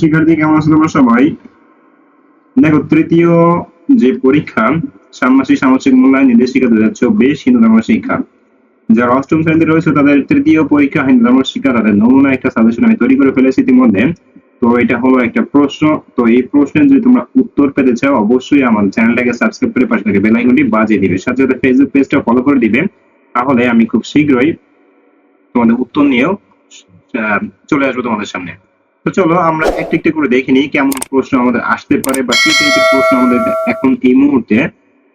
শিক্ষার্থী কেমন আছো তোমরা সবাই। দেখো, তৃতীয় যে পরীক্ষা ষান্মাসিক সামাজিক মূল্যায়ন নির্দেশিকা দু হাজার চব্বিশ হিন্দু ধর্ম শিক্ষা। যারা অষ্টম শ্রেণীতে রয়েছে, তাদের তৃতীয় পরীক্ষা হিন্দু ধর্ম শিক্ষা, তাদের নমুনা একটা সাজেশন আমি তৈরি করে ফেলেছি ইতিমধ্যে। তো এটা হলো একটা প্রশ্ন। তো এই প্রশ্নের যদি তোমরা উত্তর পেতে চাও, অবশ্যই আমার চ্যানেলটাকে সাবস্ক্রাইব করে পাশে থেকে বেল আইকনটি বাজিয়ে দিবে। সাথে সাথে ফেসবুক পেজটা ফলো করে দিবে। তাহলে আমি খুব শীঘ্রই তোমাদের উত্তর নিয়েও চলে আসব তোমাদের সামনে। তো চলো আমরা একটু একটু করে দেখে নিই কেমন প্রশ্ন আমাদের আসতে পারে বা কি টাইপের প্রশ্ন আমাদের এখন এই মুহূর্তে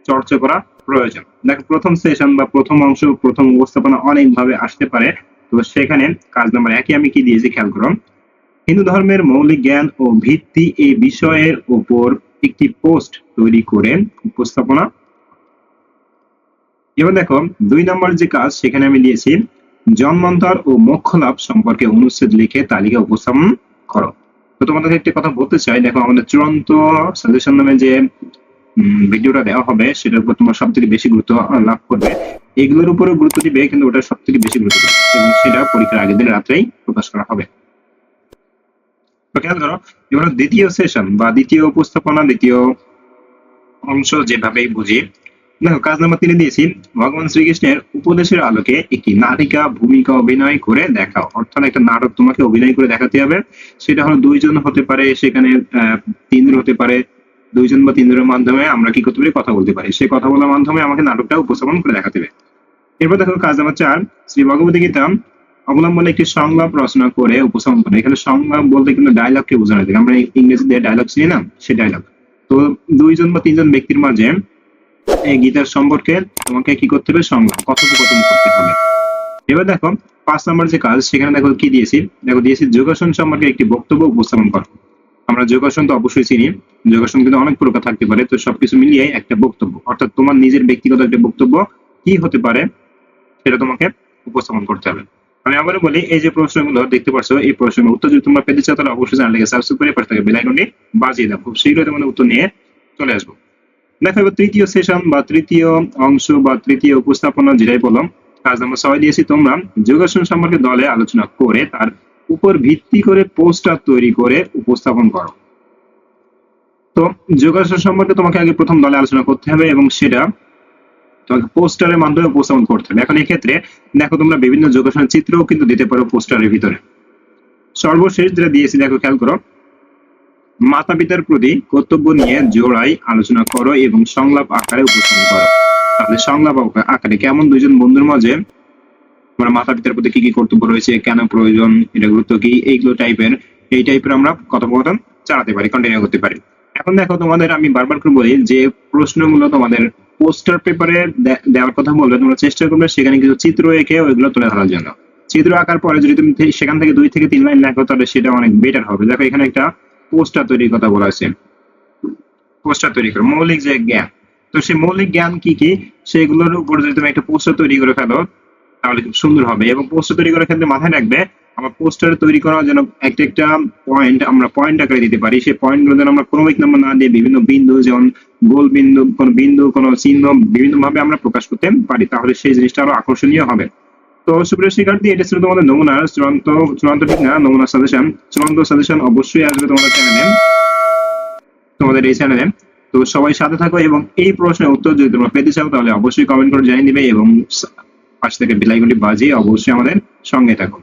চর্চা করা প্রয়োজন। দেখো, প্রথম সেশন বা প্রথম অংশ, প্রথম উপস্থাপনা অনেকভাবে আসতে পারে। তো সেখানে কাজ নাম্বার একে আমি কি দিয়েছি, খেয়াল করো। হিন্দু ধর্মের মৌলিক জ্ঞান ও ভিত্তি এই বিষয়ের উপর একটি পোস্ট তৈরি করে উপস্থাপনা। এবার দেখো, দুই নম্বর যে কাজ, সেখানে আমি দিয়েছি, জন্মান্তর ও মোক্ষ লাভ সম্পর্কে অনুচ্ছেদ লিখে তালিকা উপস্থাপন। করো। তো তোমাদের একটি কথা বলতে চাই, দেখো আমাদের চূড়ান্ত সাজেশন নামে যে ভিডিওটা দেওয়া হবে, সেটার উপর তোমার সব থেকে বেশি গুরুত্ব লাভ করবে। এগুলোর উপরে গুরুত্ব দিবে, কিন্তু ওটা সব থেকে বেশি গুরুত্ব দিবে। এবং সেটা পরীক্ষার আগের দিন রাত্রেই প্রকাশ করা হবে। খেয়াল করো, এবার দ্বিতীয় সেশন বা দ্বিতীয় উপস্থাপনা, দ্বিতীয় অংশ যেভাবেই বুঝি কাজ নাম্বার তিনে দিয়েছি, ভগবান শ্রীকৃষ্ণের উপদেশের আলোকে একটি নাটিকা, ভূমিকা অভিনয় করে দেখাও। অর্থাৎ একটা নাটক তোমাকে অভিনয় করে দেখাতে হবে। সেটা হলো দুইজন হতে পারে, সেখানে তিনজন হতে পারে, দুইজন বা তিনজনের মাধ্যমে আমরা কি করতে পারি? কথা বলতে পারি। সেই কথা বলার মাধ্যমে আমাকে নাটকটা উপস্থাপন করে দেখাতে হবে। এরপর দেখো, কাজ নাম্বার চার, শ্রী ভগবতী গীতা অবলম্বনে একটি সংলাপ রচনা করে উপস্থাপন করে। এখানে সংলাপ বলতে কিন্তু ডায়লগকে বোঝানো যায় আমরা ইংরেজিতে ডায়লগ চিনি না, সে ডায়লগ তো দুইজন বা তিনজন ব্যক্তির মাঝে এই গীতার সম্পর্কে তোমাকে কি করতে হবে? কথোপকথন করতে হবে। এবার দেখো, পাঁচ নম্বর যে কাজ, সেখানে দেখো কি দিয়েছি? দেখো, দিয়েছি যোগাসন সম্পর্কে একটি বক্তব্য উপস্থাপন করো। আমরা যোগাসন তো অবশ্যই চিনি। যোগাসন কিন্তু অনেক প্রকার থাকতে পারে। তো সবকিছু মিলিয়ে একটা বক্তব্য, অর্থাৎ তোমার নিজের ব্যক্তিগত একটা বক্তব্য কি হতে পারে সেটা তোমাকে উপস্থাপন করতে হবে। আমি আবারও বলি, এই যে প্রশ্নগুলো দেখতে পাচ্ছ এই প্রশ্নের উত্তর যদি তোমরা পেতে চাও, তাহলে অবশ্যই চ্যানেলকে সাবস্ক্রাইব করে পাশে থাকা বেল আইকনটি বাজিয়ে দাও। খুব শীঘ্রই তোমাদের উত্তর নিয়ে চলে আসব। দেখো এবার তৃতীয় সেশন বা তৃতীয় অংশ বা তৃতীয় উপস্থাপনা যেটাই বললাম কাজ নাম্বার ছয় দিয়েছি তোমরা। যোগাসন সম্পর্কে দলে আলোচনা করে তার উপর ভিত্তি করে পোস্টার তৈরি করে উপস্থাপন করো। তো যোগাসন সম্পর্কে তোমাকে আগে প্রথম দলে আলোচনা করতে হবে এবং সেটা তোমাকে পোস্টারের মাধ্যমে উপস্থাপন করতে হবে। এখন এক্ষেত্রে দেখো তোমরা বিভিন্ন যোগাসনের চিত্রও কিন্তু দিতে পারো পোস্টারের ভিতরে। সর্বশেষ যেটা দিয়েছি, দেখো খেয়াল করো মাতা পিতার প্রতি কর্তব্য নিয়ে জোড়াই আলোচনা করো এবং সংলাপ আকারে উপস্থাপন করো। তাহলে সংলাপ আকারে কেমন দুইজন বন্ধুর মাঝে আমরা মাতা পিতার প্রতি কি কি কর্তব্য রয়েছে, কেন প্রয়োজন এটা গুরুত্ব কি, এইগুলো টাইপের এই টাইপের আমরা কথোপকথন চালাতে পারি কন্টিনিউ করতে পারি। এখন দেখো তোমাদের আমি বারবার করে বলি যে প্রশ্নগুলো তোমাদের পোস্টার পেপারে দেওয়ার কথা বলবে তোমরা চেষ্টা করবে সেখানে কিছু চিত্র এঁকে ওইগুলো তুলে ধরার জন্য। চিত্র আঁকার পরে যদি তুমি সেখান থেকে দুই থেকে তিন লাইন লেখো তাহলে সেটা অনেক বেটার হবে। দেখো এখানে একটা পোস্টার তৈরির কথা বলা আছে পোস্টার তৈরি করো, মৌলিক যে জ্ঞান। তো সেই মৌলিক জ্ঞান কি কি? সেগুলোর উপর যদি তুমি একটা পোস্টার তৈরি করে ফেলো, তাহলে খুব সুন্দর হবে। এবং পোস্টার তৈরি করার ক্ষেত্রে মাথায় রাখবে, আমার পোস্টার তৈরি করার জন্য একটা একটা পয়েন্ট আমরা পয়েন্ট আকারে দিতে পারি। সেই পয়েন্টগুলো যেন আমরা ক্রমিক নাম্বার না দিয়ে বিভিন্ন বিন্দু, যেমন গোল বিন্দু, কোন বিন্দু, কোন চিহ্ন বিভিন্ন ভাবে আমরা প্রকাশ করতে পারি। তাহলে সেই জিনিসটা আরও আকর্ষণীয় হবে। তো সুপ্রিয় শিক্ষার্থী, এটা ছিল তোমাদের নমুনা, চূড়ান্ত চূড়ান্ত ঠিক না, নমুনা সাজেশন চূড়ান্ত সাজেশন অবশ্যই আসবে তোমাদের চ্যানেলে তোমাদের এই চ্যানেলে তো সবাই সাথে থাকো এবং এই প্রশ্নের উত্তর যদি তোমরা পেতে চাও, তাহলে অবশ্যই কমেন্ট করে জানিয়ে দিবে এবং পাশ থেকে বেলাইকনটি বাজিয়ে অবশ্যই আমাদের সঙ্গে থাকো।